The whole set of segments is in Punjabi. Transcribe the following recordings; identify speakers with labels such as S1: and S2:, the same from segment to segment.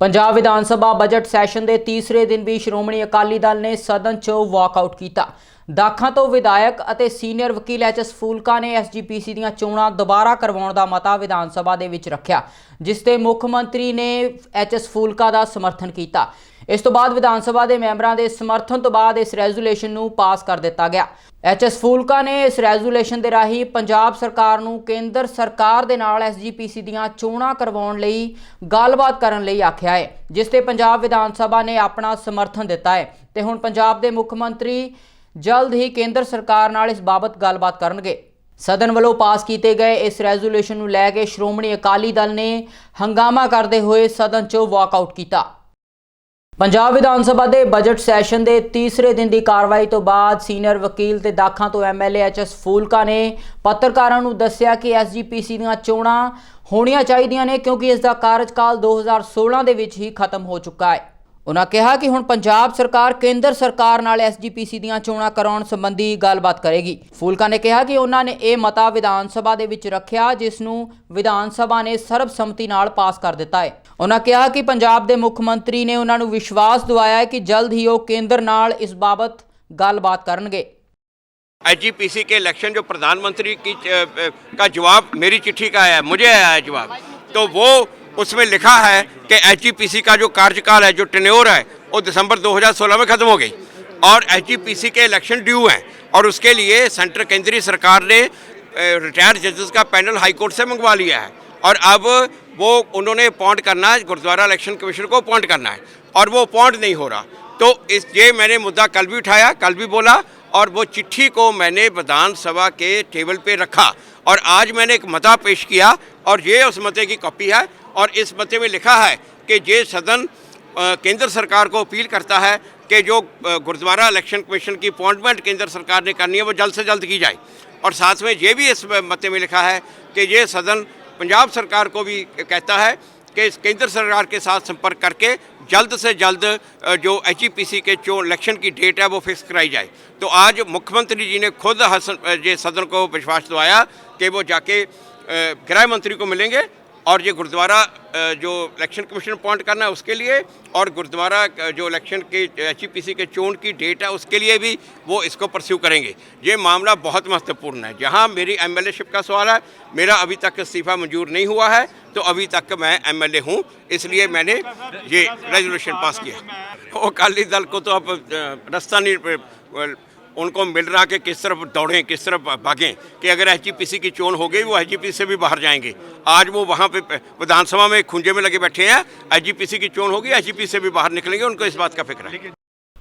S1: ਪੰਜਾਬ ਵਿਧਾਨ ਸਭਾ ਬਜਟ ਸੈਸ਼ਨ ਦੇ ਤੀਸਰੇ ਦਿਨ ਵੀ ਸ਼੍ਰੋਮਣੀ ਅਕਾਲੀ ਦਲ ਨੇ ਸਦਨ 'ਚ ਵਾਕਆਊਟ ਕੀਤਾ। ਦਾਖਾਂ ਤੋਂ ਵਿਧਾਇਕ ਅਤੇ ਸੀਨੀਅਰ ਵਕੀਲ ਐਚਐਸ ਫੂਲਕਾ ਨੇ ਐਸਜੀਪੀਸੀ ਦੀਆਂ ਚੋਣਾਂ ਦੁਬਾਰਾ ਕਰਵਾਉਣ ਦਾ ਮਤਾ ਵਿਧਾਨ ਸਭਾ ਦੇ ਵਿੱਚ ਰੱਖਿਆ, ਜਿਸ ਤੇ ਮੁੱਖ ਮੰਤਰੀ ਨੇ ਐਚਐਸ ਫੂਲਕਾ ਦਾ ਸਮਰਥਨ ਕੀਤਾ। ਇਸ ਤੋਂ ਬਾਅਦ ਵਿਧਾਨ ਸਭਾ ਦੇ ਮੈਂਬਰਾਂ ਦੇ ਸਮਰਥਨ ਤੋਂ ਬਾਅਦ ਇਸ ਰੈਜ਼ੋਲੂਸ਼ਨ ਨੂੰ ਪਾਸ ਕਰ ਦਿੱਤਾ ਗਿਆ। ਐਚਐਸ ਫੂਲਕਾ ਨੇ ਇਸ ਰੈਜ਼ੋਲੂਸ਼ਨ ਦੇ ਰਾਹੀਂ ਪੰਜਾਬ ਸਰਕਾਰ ਨੂੰ ਕੇਂਦਰ ਸਰਕਾਰ ਦੇ ਨਾਲ ਐਸਜੀਪੀਸੀ ਦੀਆਂ ਚੋਣਾਂ ਕਰਵਾਉਣ ਲਈ ਗੱਲਬਾਤ ਕਰਨ ਲਈ ਆਖਿਆ ਹੈ, ਜਿਸ ਤੇ ਪੰਜਾਬ ਵਿਧਾਨ ਸਭਾ ਨੇ ਆਪਣਾ ਸਮਰਥਨ ਦਿੱਤਾ ਹੈ। ਤੇ ਹੁਣ ਪੰਜਾਬ ਦੇ ਮੁੱਖ ਮੰਤਰੀ ਜਲਦ ਹੀ ਕੇਂਦਰ ਸਰਕਾਰ ਨਾਲ ਇਸ ਬਾਬਤ ਗੱਲਬਾਤ ਕਰਨਗੇ। ਸਦਨ ਵੱਲੋਂ ਪਾਸ ਕੀਤੇ ਗਏ ਇਸ ਰੈਜ਼ੋਲੂਸ਼ਨ ਨੂੰ ਲੈ ਕੇ ਸ਼੍ਰੋਮਣੀ ਅਕਾਲੀ ਦਲ ਨੇ ਹੰਗਾਮਾ ਕਰਦੇ ਹੋਏ ਸਦਨ 'ਚੋਂ ਵਾਕਆਊਟ ਕੀਤਾ। ਪੰਜਾਬ ਵਿਧਾਨ ਸਭਾ ਦੇ ਬਜਟ ਸੈਸ਼ਨ ਦੇ ਤੀਸਰੇ ਦਿਨ ਦੀ ਕਾਰਵਾਈ ਤੋਂ ਬਾਅਦ ਸੀਨੀਅਰ ਵਕੀਲ ਤੇ ਦਾਖਾਂ ਤੋਂ ਐਮਐਲਏ ਐਚਐਸ ਫੂਲਕਾ ਨੇ ਪੱਤਰਕਾਰਾਂ ਨੂੰ ਦੱਸਿਆ ਕਿ ਐਸਜੀਪੀਸੀ ਦੀਆਂ ਚੋਣਾਂ ਹੋਣੀਆਂ ਚਾਹੀਦੀਆਂ ਨੇ ਕਿਉਂਕਿ ਇਸ ਦਾ ਕਾਰਜਕਾਲ 2016 ਦੇ ਵਿੱਚ ਹੀ ਖਤਮ ਹੋ ਚੁੱਕਾ ਹੈ। ਉਹਨਾਂ ਕਿਹਾ ਕਿ ਹੁਣ ਪੰਜਾਬ ਸਰਕਾਰ ਕੇਂਦਰ ਸਰਕਾਰ ਨਾਲ ਐਸਜੀਪੀਸੀ ਦੀਆਂ ਚੋਣਾਂ ਕਰਾਉਣ ਸੰਬੰਧੀ ਗੱਲਬਾਤ ਕਰੇਗੀ। ਫੂਲਕਾ ਨੇ ਕਿਹਾ ਕਿ ਉਹਨਾਂ ਨੇ ਇਹ ਮਤਾ ਵਿਧਾਨ ਸਭਾ ਦੇ ਵਿੱਚ ਰੱਖਿਆ, ਜਿਸ ਨੂੰ ਵਿਧਾਨ ਸਭਾ ਨੇ ਸਰਬਸੰਮਤੀ ਨਾਲ ਪਾਸ ਕਰ ਦਿੱਤਾ ਹੈ। ਉਨ੍ਹਾਂ ਕਿਹਾ ਕਿ ਪੰਜਾਬ ਦੇ ਮੁੱਖ ਮੰਤਰੀ ਨੇ ਉਹਨਾਂ ਨੂੰ ਵਿਸ਼ਵਾਸ ਦਿਵਾਇਆ ਹੈ ਕਿ ਜਲਦ ਹੀ ਉਹ ਕੇਂਦਰ ਨਾਲ ਇਸ ਬਾਬਤ ਗੱਲਬਾਤ ਕਰਨਗੇ
S2: एचजीपीसी के इलेक्शन जो प्रधानमंत्री की अ, अ, का जवाब मेरी चिट्ठी का आया है मुझे आया है जवाब तो वो उसमें लिखा है कि एचजीपीसी का जो कार्यकाल है जो टेन्योर है वो दिसंबर 2016 में ख़त्म हो गई और एचजीपीसी के इलेक्शन ड्यू हैं और उसके लिए सेंट्रल केंद्रीय सरकार ने रिटायर्ड जजेस का पैनल हाई कोर्ट से मंगवा लिया है और अब वो उन्होंने अपॉइंट करना है, गुरुद्वारा इलेक्शन कमीशन को अपॉइंट करना है, और वो अपॉइंट नहीं हो रहा। तो इस, ये मैंने मुद्दा कल भी उठाया, कल भी बोला, और वो चिट्ठी को मैंने विधानसभा के टेबल पे रखा, और आज मैंने एक मता पेश किया, और ये उस मते की कॉपी है, और इस मते में लिखा है कि ये सदन केंद्र सरकार को अपील करता है कि जो गुरुद्वारा इलेक्शन कमीशन की अपॉइंटमेंट केंद्र सरकार ने करनी है, वो जल्द से जल्द की जाए। और साथ में ये भी इस मते में लिखा है कि ये सदन पंजाब सरकार को भी कहता है कि इस केंद्र सरकार के साथ संपर्क करके जल्द से जल्द अ, जो एच के जो इलेक्शन की डेट है वो फिक्स कराई जाए तो आज मुख्यमंत्री जी ने खुद हसन अ, ये सदन को विश्वास दिलाया कि वो जाके अ, गृह मंत्री को मिलेंगे और ये गुरुद्वारा जो इलेक्शन कमीशन अपॉइंट करना है उसके लिए और गुरुद्वारा जो इलेक्शन के एच के चोन की डेट है उसके लिए भी वो इसको परस्यू करेंगे। ये मामला बहुत महत्वपूर्ण है। जहाँ मेरी एम का सवाल है, मेरा अभी तक इस्तीफा मंजूर नहीं हुआ है तो अभी तक मैं एम हूँ, इसलिए मैंने ये रेजोल्यूशन पास किया। वो अकाली दल को तो अब रास्ता नहीं उनको मिल रहा कि किस तरफ दौड़ें किस तरफ भागें कि अगर एच की चोन हो गई वो एच से भी बाहर जाएंगे आज वो वहाँ पे विधानसभा में खुंजे में लगे बैठे हैं एच की चोन होगी एच से भी बाहर निकलेंगे उनको इस बात का फिक्र है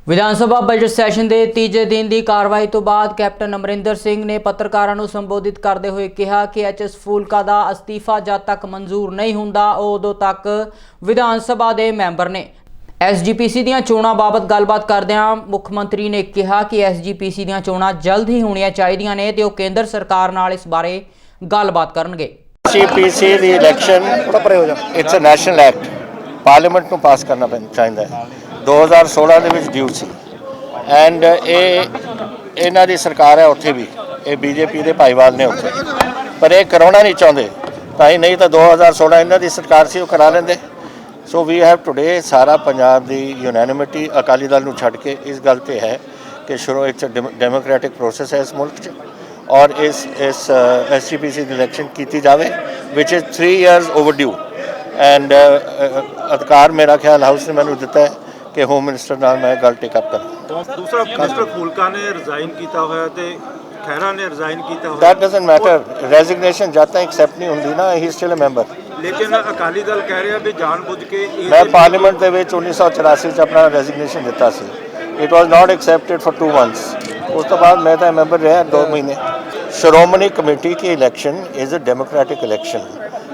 S1: ਵਿਧਾਨ ਸਭਾ ਬਜਟ ਸੈਸ਼ਨ ਦੇ ਤੀਜੇ ਦਿਨ ਦੀ ਕਾਰਵਾਈ ਤੋਂ ਬਾਅਦ ਕੈਪਟਨ ਅਮਰਿੰਦਰ ਸਿੰਘ ਨੇ ਪੱਤਰਕਾਰਾਂ ਨੂੰ ਸੰਬੋਧਿਤ ਕਰਦੇ ਹੋਏ ਕਿਹਾ ਕਿ ਐਚਐਸ ਫੂਲਕਾ ਦਾ ਅਸਤੀਫਾ ਜਦ ਤੱਕ ਮਨਜ਼ੂਰ ਨਹੀਂ ਹੁੰਦਾ ਉਹ ਉਦੋਂ ਤੱਕ ਵਿਧਾਨ ਸਭਾ ਦੇ ਮੈਂਬਰ ਨੇ ਐਸਜੀਪੀਸੀ ਦੀਆਂ ਚੋਣਾਂ ਬਾਬਤ ਗੱਲਬਾਤ ਕਰਦਿਆਂ ਮੁੱਖ ਮੰਤਰੀ ਨੇ ਕਿਹਾ ਕਿ ਐਸਜੀਪੀਸੀ ਦੀਆਂ ਚੋਣਾਂ ਜਲਦ ਹੀ ਹੋਣੀਆਂ ਚਾਹੀਦੀਆਂ ਨੇ ਤੇ ਉਹ ਕੇਂਦਰ ਸਰਕਾਰ ਨਾਲ ਇਸ ਬਾਰੇ ਗੱਲਬਾਤ ਕਰਨਗੇ।
S3: CPC the election its a national act parliament ਨੂੰ ਪਾਸ ਕਰਨਾ ਪੈਂਦਾ ਚਾਹੀਦਾ ਹੈ। 2016 ਦੇ ਵਿੱਚ ਡਿਊ ਸੀ। ਐਂਡ ਇਹ ਇਹਨਾਂ ਦੀ ਸਰਕਾਰ ਹੈ ਉੱਥੇ ਵੀ। ਇਹ ਬੀਜੇਪੀ ਦੇ ਭਾਈਵਾਲ ਨੇ ਉੱਥੇ। ਪਰ ਇਹ ਕਰਾਉਣਾ ਨਹੀਂ ਚਾਹੁੰਦੇ। ਤਾਂ ਹੀ ਨਹੀਂ ਤਾਂ 2016 ਇਹਨਾਂ ਦੀ ਸਰਕਾਰ ਸੀ, ਉਹ ਕਰਾ ਲੈਂਦੇ। ਸੋ ਵੀ ਹੈਵ ਟੁਡੇ ਸਾਰਾ ਪੰਜਾਬ ਦੀ ਯੂਨੈਨਿਮਿਟੀ ਅਕਾਲੀ ਦਲ ਨੂੰ ਛੱਡ ਕੇ ਇਸ ਗੱਲ ਤੇ ਹੈ ਕਿ ਸ਼ੁਰੂ ਅ ਡੈਮੋਕ੍ਰੈਟਿਕ ਪ੍ਰੋਸੈਸ ਹੈ ਇਸ ਮੁਲਕ 'ਚ ਔਰ ਇਸ ਇਸ ਐਸਜੀਪੀਸੀ ਦੀ ਇਲੈਕਸ਼ਨ ਕੀਤੀ ਜਾਵੇ ਵਿਚ ਇਜ਼ 3 ਇਅਰਸ ਓਵਰਡਿਊ ਐਂਡ ਅਧਿਕਾਰ ਮੇਰਾ ਖਿਆਲ ਹਾਊਸ ਨੇ ਮੈਨੂੰ ਦਿੱਤਾ ਹੈ ਕਿ ਹੋਮ ਮਿਨਿਸਟਰ ਨਾਲ ਮੈਂ ਗੱਲ ਟੇਕ ਅਪ ਕਰਾਂ
S4: ਦੂਸਰਾ ਮਿਸਟਰ ਫੂਲਕਾ ਨੇ ਰਿਜ਼ਾਈਨ ਕੀਤਾ ਹੋਇਆ ਤੇ ਖਹਿਰਾ ਨੇ ਰਿਜ਼ਾਈਨ ਕੀਤਾ ਹੋਇਆ
S3: ਦੈਟ ਡਸਨਟ ਮੈਟਰ ਰੈਜ਼ਿਗਨੇਸ਼ਨ ਜਦ ਤੱਕ ਐਕਸੈਪਟ ਨਹੀਂ ਹੁੰਦੀ ਨਾ ਹੀ ਸਟਿਲ ਅ ਮੈਂਬਰ
S4: लेकिन अकाली दल कह रहे भी जान बुझ के
S3: मैं पार्लीमेंट के उन्नीस सौ चौरासी अपना रेजिग्नेशन दिता से it was not accepted for two months उस तो बाद मैं तो मैंबर रहा दो महीने श्रोमणी कमेटी की election is a democratic election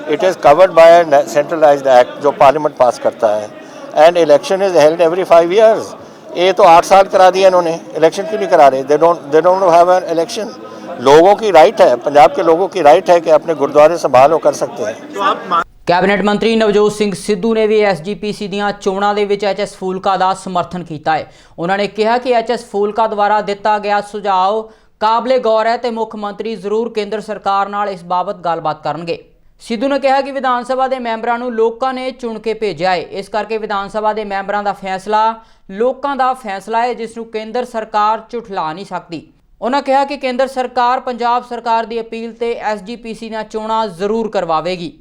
S3: it is covered by centralize act जो पार्लियामेंट पास करता है and election is held every five years ये तो आठ साल करा दिए इन्होंने इलेक्शन क्यों नहीं करा रहे they don't they don't have an election लोगों की राइट है पंजाब के लोगों की राइट है कि अपने गुरुद्वारे संभाल वो कर सकते हैं
S4: तो आप मान-
S1: ਕੈਬਨਿਟ ਮੰਤਰੀ ਨਵਜੋਤ ਸਿੰਘ ਸਿੱਧੂ ਨੇ ਵੀ ਐਸਜੀਪੀਸੀ ਦੀਆਂ ਚੋਣਾਂ ਦੇ ਵਿੱਚ ਐਚਐਸ ਫੂਲਕਾ ਦਾ ਸਮਰਥਨ ਕੀਤਾ ਹੈ ਉਹਨਾਂ ਨੇ ਕਿਹਾ ਕਿ ਐਚਐਸ ਫੂਲਕਾ ਦੁਆਰਾ ਦਿੱਤਾ ਗਿਆ ਸੁਝਾਅ ਕਾਬਲੇ ਗੌਰ ਹੈ ਤੇ ਮੁੱਖ ਮੰਤਰੀ ਜ਼ਰੂਰ ਕੇਂਦਰ ਸਰਕਾਰ ਨਾਲ ਇਸ ਬਾਬਤ ਗੱਲਬਾਤ ਕਰਨਗੇ ਸਿੱਧੂ ਨੇ ਕਿਹਾ ਕਿ ਵਿਧਾਨ ਸਭਾ ਦੇ ਮੈਂਬਰਾਂ ਨੂੰ ਲੋਕਾਂ ਨੇ ਚੁਣ ਕੇ ਭੇਜਿਆ ਹੈ ਇਸ ਕਰਕੇ ਵਿਧਾਨ ਸਭਾ ਦੇ ਮੈਂਬਰਾਂ ਦਾ ਫੈਸਲਾ ਲੋਕਾਂ ਦਾ ਫੈਸਲਾ ਹੈ ਜਿਸ ਨੂੰ ਕੇਂਦਰ ਸਰਕਾਰ ਝੁਠਲਾ ਨਹੀਂ ਸਕਦੀ ਉਹਨਾਂ ਕਿਹਾ ਕਿ ਕੇਂਦਰ ਸਰਕਾਰ ਪੰਜਾਬ ਸਰਕਾਰ ਦੀ ਅਪੀਲ ਤੇ ਐਸਜੀਪੀਸੀ ਦੀਆਂ ਚੋਣਾਂ ਜ਼ਰੂਰ ਕਰਵਾਵੇਗੀ।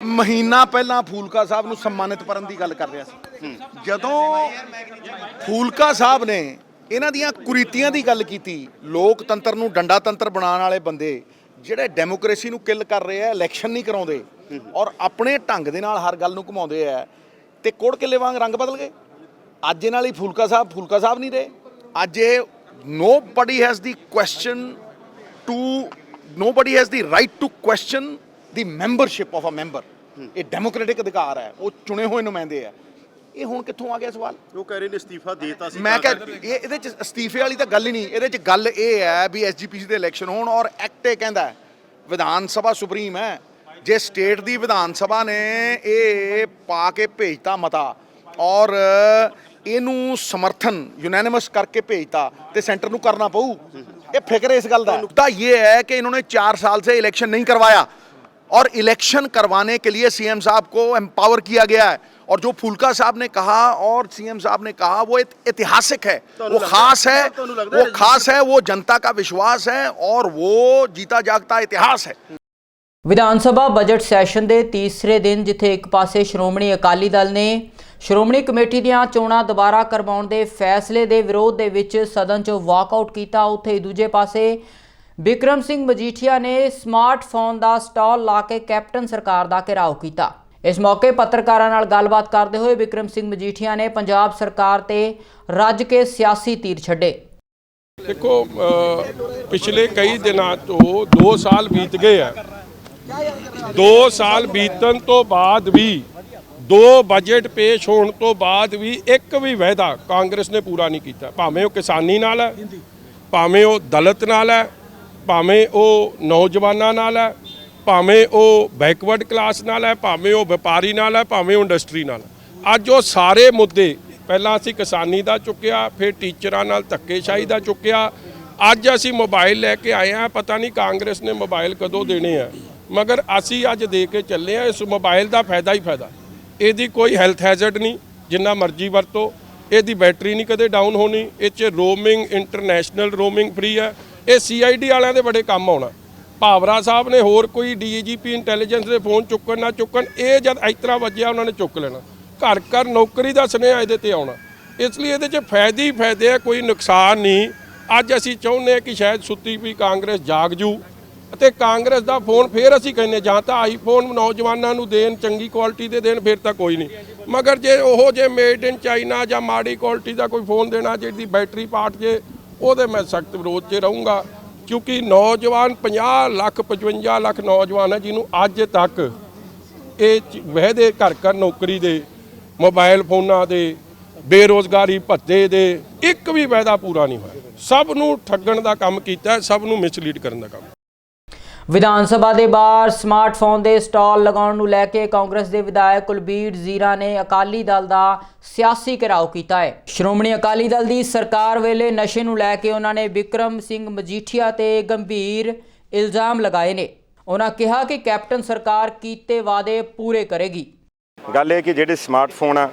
S5: ਮਹੀਨਾ ਪਹਿਲਾਂ ਫੂਲਕਾ ਸਾਹਿਬ ਨੂੰ ਸਨਮਾਨਿਤ ਕਰਨ ਦੀ ਗੱਲ ਕਰ ਰਿਹਾ ਸੀ। ਜਦੋਂ ਫੂਲਕਾ ਸਾਹਿਬ ਨੇ ਇਹਨਾਂ ਦੀਆਂ ਕੁਰੀਤੀਆਂ ਦੀ ਗੱਲ ਕੀਤੀ, ਲੋਕਤੰਤਰ ਨੂੰ ਡੰਡਾ ਤੰਤਰ ਬਣਾਉਣ ਵਾਲੇ ਬੰਦੇ ਜਿਹੜੇ ਡੈਮੋਕ੍ਰੇਸੀ ਨੂੰ ਕਿੱਲ ਕਰ ਰਹੇ ਆ, ਇਲੈਕਸ਼ਨ ਨਹੀਂ ਕਰਾਉਂਦੇ ਔਰ ਆਪਣੇ ਢੰਗ ਦੇ ਨਾਲ ਹਰ ਗੱਲ ਨੂੰ ਘੁਮਾਉਂਦੇ ਆ, ਤੇ ਕੋੜ ਕਿੱਲੇ ਵਾਂਗ ਰੰਗ ਬਦਲ ਗਏ। ਅੱਜ ਇਹਨਾਂ ਲਈ ਫੂਲਕਾ ਸਾਹਿਬ ਫੂਲਕਾ ਸਾਹਿਬ ਨਹੀਂ ਰਹੇ। ਅੱਜ ਇਹ nobody has the question to nobody has the right to question the membership of a member. ਇਹ ਡੈਮੋਕ੍ਰੈਟਿਕ ਅਧਿਕਾਰ ਹੈ ਉਹ ਚੁਣੇ ਹੋਏ ਨੁਮਾਇੰਦੇ ਆ। ਇਹ ਹੁਣ ਕਿੱਥੋਂ ਆ ਗਿਆ ਸਵਾਲ?
S6: ਉਹ ਕਹਿ ਰਹੇ ਨੇ ਅਸਤੀਫਾ ਦੇਤਾ ਸੀ।
S5: ਮੈਂ ਕਿਹਾ। ਇਹ ਇਹਦੇ ਚ ਅਸਤੀਫੇ ਵਾਲੀ ਤਾਂ ਗੱਲ ਹੀ ਨਹੀਂ ਇਹਦੇ ਚ ਗੱਲ ਇਹ ਹੈ ਵੀ ਐਸਜੀਪੀਸੀ ਦੇ ਇਲੈਕਸ਼ਨ ਹੋਣ ਔਰ ਐਕਟ ਇਹ ਕਹਿੰਦਾ ਹੈ, ਵਿਧਾਨ ਸਭਾ ਸੁਪਰੀਮ ਹੈ। ਜੇ ਸਟੇਟ ਦੀ ਵਿਧਾਨ ਸਭਾ ਨੇ ਇਹ ਪਾ ਕੇ ਭੇਜਤਾ ਮਤਾ ਔਰ ਇਹਨੂੰ ਸਮਰਥਨ ਯੂਨੈਨਿਮਸ ਕਰਕੇ ਭੇਜਤਾ ਤੇ ਸੈਂਟਰ ਨੂੰ ਕਰਨਾ ਪਊ ਇਹ ਫਿਕਰ ਇਸ ਗੱਲ ਦਾ ਹੈ। ਤਾਂ ਇਹ ਹੈ कि इन्होंने चार साल से इलेक्शन नहीं करवाया और इलेक्शन करवाने के लिए सीएम साहब को एम्पावर किया गया है और जो फूलका साहब ने कहा और सीएम साहब ने कहा वो एक ऐतिहासिक है
S6: ਤੁਹਾਨੂੰ
S5: वो
S6: ਲੱਗਦਾ-
S5: खास है
S6: ਤੁਹਾਨੂੰ ਲੱਗਦਾ
S5: वो खास है वो जनता का विश्वास है और वो जीता जागता इतिहास है
S1: ਵਿਧਾਨ ਸਭਾ ਬਜਟ ਸੈਸ਼ਨ ਦੇ ਤੀਸਰੇ ਦਿਨ ਜਿੱਥੇ ਇੱਕ ਪਾਸੇ ਸ਼੍ਰੋਮਣੀ ਅਕਾਲੀ ਦਲ ਨੇ ਸ਼੍ਰੋਮਣੀ ਕਮੇਟੀ ਦੀਆਂ ਚੋਣਾਂ ਦੁਬਾਰਾ ਕਰਵਾਉਣ ਦੇ ਫੈਸਲੇ ਦੇ ਵਿਰੋਧ ਦੇ ਵਿੱਚ ਸਦਨ 'ਚੋਂ ਵਾਕਆਊਟ ਕੀਤਾ। ਉੱਥੇ ਦੂਜੇ ਪਾਸੇ ਵਿਕਰਮ ਸਿੰਘ ਮਜੀਠੀਆ ਨੇ ਸਮਾਰਟਫੋਨ ਦਾ ਸਟਾਲ ਲਾ ਕੇ ਕੈਪਟਨ ਸਰਕਾਰ ਦਾ ਘਿਰਾਓ ਕੀਤਾ। ਇਸ ਮੌਕੇ ਪੱਤਰਕਾਰਾਂ ਨਾਲ ਗੱਲਬਾਤ ਕਰਦੇ ਹੋਏ ਵਿਕਰਮ ਸਿੰਘ ਮਜੀਠੀਆ ਨੇ ਪੰਜਾਬ ਸਰਕਾਰ ਤੇ ਰੱਜ ਕੇ ਸਿਆਸੀ ਤੀਰ ਛੱਡੇ।
S7: ਦੇਖੋ ਪਿਛਲੇ ਕਈ ਦਿਨਾਂ ਤੋਂ 2 ਸਾਲ ਬੀਤ ਗਏ ਆ। 2 ਸਾਲ ਬੀਤਣ ਤੋਂ ਬਾਅਦ ਵੀ ਦੋ ਬਜਟ ਪੇਸ਼ ਹੋਣ ਤੋਂ ਬਾਅਦ ਵੀ ਇੱਕ ਵੀ ਵਾਅਦਾ ਕਾਂਗਰਸ ਨੇ ਪੂਰਾ ਨਹੀਂ ਕੀਤਾ। ਭਾਵੇਂ ਉਹ ਕਿਸਾਨੀ ਨਾਲ ਹੈ, ਭਾਵੇਂ ਉਹ ਦਲਿਤ ਨਾਲ ਹੈ, ਭਾਵੇਂ ਉਹ ਨੌਜਵਾਨਾਂ ਨਾਲ ਹੈ, ਭਾਵੇਂ ਉਹ ਬੈਕਵਰਡ ਕਲਾਸ ਨਾਲ ਹੈ, ਭਾਵੇਂ ਉਹ ਵਪਾਰੀ ਨਾਲ ਹੈ, ਭਾਵੇਂ ਉਹ ਇੰਡਸਟਰੀ ਨਾਲ ਅੱਜ ਉਹ ਸਾਰੇ ਮੁੱਦੇ, ਪਹਿਲਾਂ ਅਸੀਂ ਕਿਸਾਨੀ ਦਾ ਚੁੱਕਿਆ, ਫਿਰ ਟੀਚਰਾਂ ਨਾਲ ਧੱਕੇਸ਼ਾਹੀ ਦਾ ਚੁੱਕਿਆ। ਅੱਜ ਅਸੀਂ ਮੋਬਾਈਲ ਲੈ ਕੇ ਆਏ ਆ ਪਤਾ ਨਹੀਂ ਕਾਂਗਰਸ ਨੇ ਮੋਬਾਈਲ ਕਦੋਂ ਦੇਣੇ ਆ। ਮਗਰ ਅਸੀਂ ਅੱਜ ਦੇ ਕੇ ਚੱਲੇ ਆ ਇਸ ਮੋਬਾਈਲ ਦਾ ਫਾਇਦਾ ਹੀ ਫਾਇਦਾ। ਇਹਦੀ ਕੋਈ ਹੈਲਥ ਹੈਜ਼ਰਡ ਨਹੀਂ, ਜਿੰਨਾ ਮਰਜ਼ੀ ਵਰਤੋ, ਇਹਦੀ ਬੈਟਰੀ ਨਹੀਂ ਕਦੇ ਡਾਊਨ ਹੋਣੀ, ਇਹ 'ਚ ਰੋਮਿੰਗ ਇੰਟਰਨੈਸ਼ਨਲ ਰੋਮਿੰਗ ਫ੍ਰੀ ਹੈ ਇਹ ਸੀਆਈਡੀ ਵਾਲਿਆਂ ਦੇ ਬੜੇ ਕੰਮ ਆਉਣਾ। ਭਾਵਰਾ ਸਾਹਿਬ ਨੇ ਹੋਰ ਕੋਈ ਡੀਜੀਪੀ ਇੰਟੈਲੀਜੈਂਸ ਦੇ ਫੋਨ ਚੁੱਕਣ ਨਾ ਚੁੱਕਣ, ਇਹ ਜਦ ਇਸ ਤਰ੍ਹਾਂ ਵੱਜਿਆ ਉਹਨਾਂ ਨੇ ਚੁੱਕ ਲੈਣਾ। ਘਰ ਘਰ ਨੌਕਰੀ ਦਾ ਸੁਨੇਹਾ ਇਹਦੇ ਤੇ ਆਉਣਾ। ਇਸ ਲਈ ਇਹਦੇ 'ਚ ਫਾਇਦੇ ਹੀ ਫਾਇਦੇ ਆ, ਕੋਈ ਨੁਕਸਾਨ ਨਹੀਂ। ਅੱਜ ਅਸੀਂ ਚਾਹੁੰਦੇ ਹਾਂ ਕਿ ਸ਼ਾਇਦ ਸੁੱਤੀ ਵੀ ਕਾਂਗਰਸ ਜਾਗ ਜੂ। ਅਤੇ ਕਾਂਗਰਸ ਦਾ ਫੋਨ ਫੇਰ ਅਸੀਂ ਕਹਿੰਦੇ ਜਾਂ ਤਾਂ ਆਈਫੋਨ ਨੌਜਵਾਨਾਂ ਨੂੰ ਦੇਣ, ਚੰਗੀ ਕੁਆਲਿਟੀ ਦੇ ਦੇਣ, ਫਿਰ ਤਾਂ ਕੋਈ ਨਹੀਂ। ਮਗਰ ਜੇ ਉਹ ਜੇ ਮੇਡ ਇਨ ਚਾਈਨਾ ਜਾਂ ਮਾੜੀ ਕੁਆਲਿਟੀ ਦਾ ਕੋਈ ਫੋਨ ਦੇਣਾ ਜਿਹਦੀ ਬੈਟਰੀ ਪਾਰਟ ਜੇ, ਉਹਦੇ ਮੈਂ ਸਖਤ ਵਿਰੋਧ 'ਚ ਰਹੂੰਗਾ। ਕਿਉਂਕਿ ਨੌਜਵਾਨ 50 ਲੱਖ 55 ਲੱਖ ਨੌਜਵਾਨ ਹੈ, ਜਿਹਨੂੰ ਅੱਜ ਤੱਕ ਇਹ ਵਹਿਦੇ ਘਰ ਘਰ ਨੌਕਰੀ ਦੇ, ਮੋਬਾਈਲ ਫੋਨਾਂ ਦੇ, ਬੇਰੋਜ਼ਗਾਰੀ ਭੱਤੇ ਦੇ, ਇੱਕ ਵੀ ਵਾਅਦਾ ਪੂਰਾ ਨਹੀਂ ਹੋਇਆ। ਸਭ ਨੂੰ ਠੱਗਣ ਦਾ ਕੰਮ ਕੀਤਾ, ਸਭ ਨੂੰ ਮਿਸਲੀਡ ਕਰਨ ਦਾ ਕੰਮ
S1: ਵਿਧਾਨ ਸਭਾ ਦੇ ਬਾਹਰ ਸਮਾਰਟਫੋਨ ਦੇ ਸਟਾਲ ਲਗਾਉਣ ਨੂੰ ਲੈ ਕੇ ਕਾਂਗਰਸ ਦੇ ਵਿਧਾਇਕ ਕੁਲਬੀਰ ਜ਼ੀਰਾ ਨੇ ਅਕਾਲੀ ਦਲ ਦਾ ਸਿਆਸੀ ਘਿਰਾਓ ਕੀਤਾ ਹੈ। ਸ਼੍ਰੋਮਣੀ ਅਕਾਲੀ ਦਲ ਦੀ ਸਰਕਾਰ ਵੇਲੇ ਨਸ਼ੇ ਨੂੰ ਲੈ ਕੇ ਉਹਨਾਂ ਨੇ ਵਿਕਰਮ ਸਿੰਘ ਮਜੀਠੀਆ ਤੇ ਗੰਭੀਰ ਇਲਜ਼ਾਮ ਲਗਾਏ ਨੇ। ਉਹਨਾਂ ਕਿਹਾ ਕਿ ਕੈਪਟਨ ਸਰਕਾਰ ਕੀਤੇ ਵਾਅਦੇ ਪੂਰੇ ਕਰੇਗੀ।
S6: ਗੱਲ ਇਹ ਕਿ ਜਿਹੜੇ ਸਮਾਰਟਫੋਨ ਆ,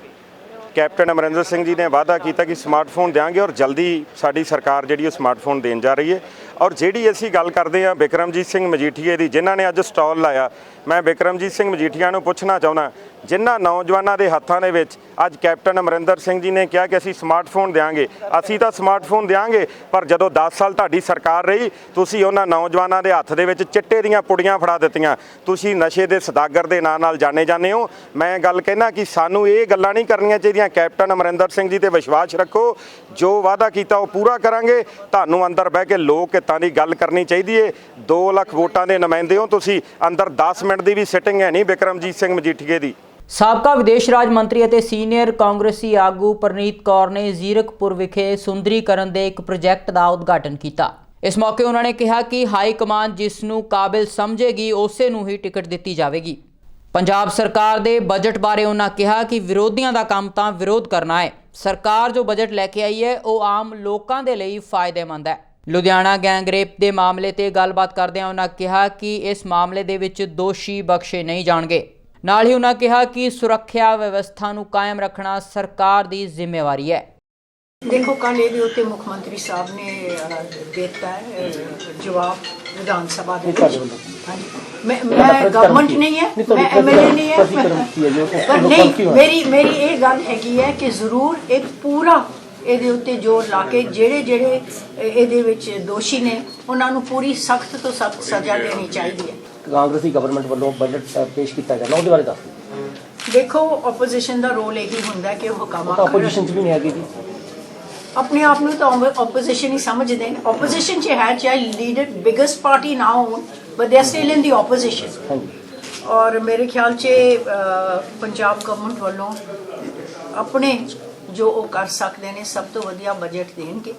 S6: ਕੈਪਟਨ ਅਮਰਿੰਦਰ ਸਿੰਘ ਜੀ ਨੇ ਵਾਅਦਾ ਕੀਤਾ ਕਿ ਸਮਾਰਟਫੋਨ ਦੇਾਂਗੇ ਔਰ ਜਲਦੀ ਸਾਡੀ ਸਰਕਾਰ ਜਿਹੜੀ ਉਹ ਸਮਾਰਟਫੋਨ ਦੇਣ ਜਾ ਰਹੀ ਹੈ। ਔਰ ਜਿਹੜੀ ਅਸੀਂ ਗੱਲ ਕਰਦੇ ਹਾਂ ਬਿਕਰਮਜੀਤ ਸਿੰਘ ਮਜੀਠੀਏ ਦੀ, ਜਿਨ੍ਹਾਂ ਨੇ ਅੱਜ ਸਟਾਲ ਲਾਇਆ, ਮੈਂ ਬਿਕਰਮਜੀਤ ਸਿੰਘ ਮਜੀਠੀਆ ਨੂੰ ਪੁੱਛਣਾ ਚਾਹੁੰਦਾ, ਜਿਨ੍ਹਾਂ ਨੌਜਵਾਨਾਂ ਦੇ ਹੱਥਾਂ ਦੇ ਵਿੱਚ ਅੱਜ ਕੈਪਟਨ ਅਮਰਿੰਦਰ ਸਿੰਘ ਜੀ ਨੇ ਕਿਹਾ ਕਿ ਅਸੀਂ ਸਮਾਰਟਫੋਨ ਦੇਾਂਗੇ ਅਸੀਂ ਤਾਂ ਸਮਾਰਟਫੋਨ ਦੇਾਂਗੇ ਪਰ ਜਦੋਂ 10 ਸਾਲ ਤੁਹਾਡੀ ਸਰਕਾਰ ਰਹੀ, ਤੁਸੀਂ ਉਹਨਾਂ ਨੌਜਵਾਨਾਂ ਦੇ ਹੱਥ ਦੇ ਵਿੱਚ ਚਿੱਟੇ ਦੀਆਂ ਪੁੜੀਆਂ ਫੜਾ ਦਿੱਤੀਆਂ। ਤੁਸੀਂ ਨਸ਼ੇ ਦੇ ਸਦਾਗਰ ਦੇ ਨਾਂ ਨਾਲ ਜਾਣੇ ਜਾਂਦੇ ਹੋ। ਮੈਂ ਗੱਲ ਕਹਿਣਾ ਕਿ ਸਾਨੂੰ ਇਹ ਗੱਲਾਂ ਨਹੀਂ ਕਰਨੀਆਂ ਚਾਹੀਦੀਆਂ। ਕੈਪਟਨ ਅਮਰਿੰਦਰ ਸਿੰਘ ਜੀ ਤੇ ਵਿਸ਼ਵਾਸ ਰੱਖੋ। ਜੋ ਵਾਅਦਾ ਕੀਤਾ ਉਹ ਪੂਰਾ ਕਰਾਂਗੇ। ਤੁਹਾਨੂੰ ਅੰਦਰ ਬਹਿ ਕੇ ਲੋਕ ਹਿੱਤਾਂ ਦੀ ਗੱਲ ਕਰਨੀ ਚਾਹੀਦੀ ਏ। 2 ਲੱਖ ਵੋਟਾਂ ਦੇ ਨੁਮਾਇੰਦੇ ਹੋ ਤੁਸੀਂ। ਅੰਦਰ 10 ਮਿੰਟ ਦੀ ਵੀ ਸਿਟਿੰਗ ਹੈ ਨਹੀਂ ਬਿਕਰਮਜੀਤ ਸਿੰਘ ਮਜੀਠੀਏ ਦੀ।
S1: ਸਾਬਕਾ ਵਿਦੇਸ਼ ਰਾਜ ਮੰਤਰੀ ਅਤੇ ਸੀਨੀਅਰ ਕਾਂਗਰਸੀ ਆਗੂ ਪ੍ਰਨੀਤ ਕੌਰ ਨੇ ਜ਼ੀਰਕਪੁਰ ਵਿਖੇ ਸੁੰਦਰੀਕਰਨ ਦੇ ਇੱਕ ਪ੍ਰੋਜੈਕਟ ਦਾ ਉਦਘਾਟਨ ਕੀਤਾ। ਇਸ ਮੌਕੇ ਉਹਨਾਂ ਨੇ ਕਿਹਾ ਕਿ ਹਾਈ ਕਮਾਂਡ ਜਿਸ ਨੂੰ ਕਾਬਿਲ ਸਮਝੇਗੀ, ਉਸੇ ਨੂੰ ਹੀ ਟਿਕਟ ਦਿੱਤੀ ਜਾਵੇਗੀ। ਪੰਜਾਬ ਸਰਕਾਰ ਦੇ ਬਜਟ ਬਾਰੇ ਉਹਨਾਂ ਕਿਹਾ ਕਿ ਵਿਰੋਧੀਆਂ ਦਾ ਕੰਮ ਤਾਂ ਵਿਰੋਧ ਕਰਨਾ ਹੈ। ਸਰਕਾਰ ਜੋ ਬਜਟ ਲੈ ਕੇ ਆਈ ਹੈ, ਉਹ ਆਮ ਲੋਕਾਂ ਦੇ ਲਈ ਫਾਇਦੇਮੰਦ ਹੈ। ਲੁਧਿਆਣਾ ਗੈਂਗਰੇਪ ਦੇ ਮਾਮਲੇ ਤੇ ਗੱਲਬਾਤ ਕਰਦਿਆਂ ਉਹਨਾਂ ਕਿਹਾ ਕਿ ਇਸ ਮਾਮਲੇ ਦੇ ਵਿੱਚ ਦੋਸ਼ੀ ਬਖਸ਼ੇ ਨਹੀਂ ਜਾਣਗੇ। ਨਾਲ ਹੀ ਉਹਨਾਂ ਕਿਹਾ ਕਿ ਸੁਰੱਖਿਆ ਵਿਵਸਥਾ ਨੂੰ ਕਾਇਮ ਰੱਖਣਾ ਸਰਕਾਰ ਦੀ ਜ਼ਿੰਮੇਵਾਰੀ ਹੈ।
S8: ਦੇਖੋ ਕੱਲ੍ਹ ਇਹਦੇ ਉੱਤੇ ਮੁੱਖ ਮੰਤਰੀ ਸਾਹਿਬ ਨੇ ਦਿੱਤਾ ਹੈ ਜਵਾਬ ਵਿਧਾਨ ਸਭਾ ਦੇ ਵਿੱਚ। ਮੈਂ ਗਵਰਨਮੈਂਟ ਨਹੀਂ ਹੈ ਮੈਂ ਐਮਐਲਏ ਨਹੀਂ ਹੈ। ਪਰ ਨਹੀਂ ਮੇਰੀ ਮੇਰੀ ਇਹ ਗੱਲ ਹੈਗੀ ਹੈ ਕਿ ਜ਼ਰੂਰ ਇੱਕ ਪੂਰਾ ਇਹਦੇ ਉੱਤੇ ਜ਼ੋਰ ਲਾ ਕੇ ਜਿਹੜੇ ਜਿਹੜੇ ਇਹ- ਇਹਦੇ ਵਿੱਚ ਦੋਸ਼ੀ ਨੇ ਉਹਨਾਂ ਨੂੰ ਪੂਰੀ ਸਖਤ ਤੋਂ ਸਖਤ ਸਜ਼ਾ ਦੇਣੀ ਚਾਹੀਦੀ ਹੈ।
S9: ਕਾਂਗਰਸੀ ਗਵਰਨਮੈਂਟ ਵੱਲੋਂ ਬਜਟ ਪੇਸ਼ ਕੀਤਾ ਜਾਂਦਾ ਉਹਦੇ ਬਾਰੇ ਦੱਸ
S8: ਦੇਖੋ ਆਪੋਜੀਸ਼ਨ ਦਾ ਰੋਲ ਇਹੀ ਹੁੰਦਾ ਕਿ ਉਹ ਹਕਾਮਾ
S9: ਤਾਂ
S8: ਕਰਨ
S9: ਆਪੋਜੀਸ਼ਨ 'ਚ ਵੀ ਨਹੀਂ ਹੈਗੀ ਜੀ।
S8: ਆਪਣੇ ਆਪ ਨੂੰ ਤਾਂ ਆਪੋਜੀਸ਼ਨ ਹੀ ਸਮਝਦੇ ਨੇ। ਆਪੋਜੀਸ਼ਨ ਚ ਹੈ ਚਾਹੇ ਲੀਡਰ ਬਿਗੇਸਟ ਪਾਰਟੀ ਨਾ ਹੋਣ but they are still in the
S9: opposition
S8: ਔਰ ਮੇਰੇ ਖਿਆਲ 'ਚ ਪੰਜਾਬ ਗਵਰਨਮੈਂਟ ਵੱਲੋਂ ਆਪਣੇ ਜੋ ਉਹ ਕਰ ਸਕਦੇ ਨੇ, ਸਭ ਤੋਂ ਵਧੀਆ ਬਜਟ ਦੇਣਗੇ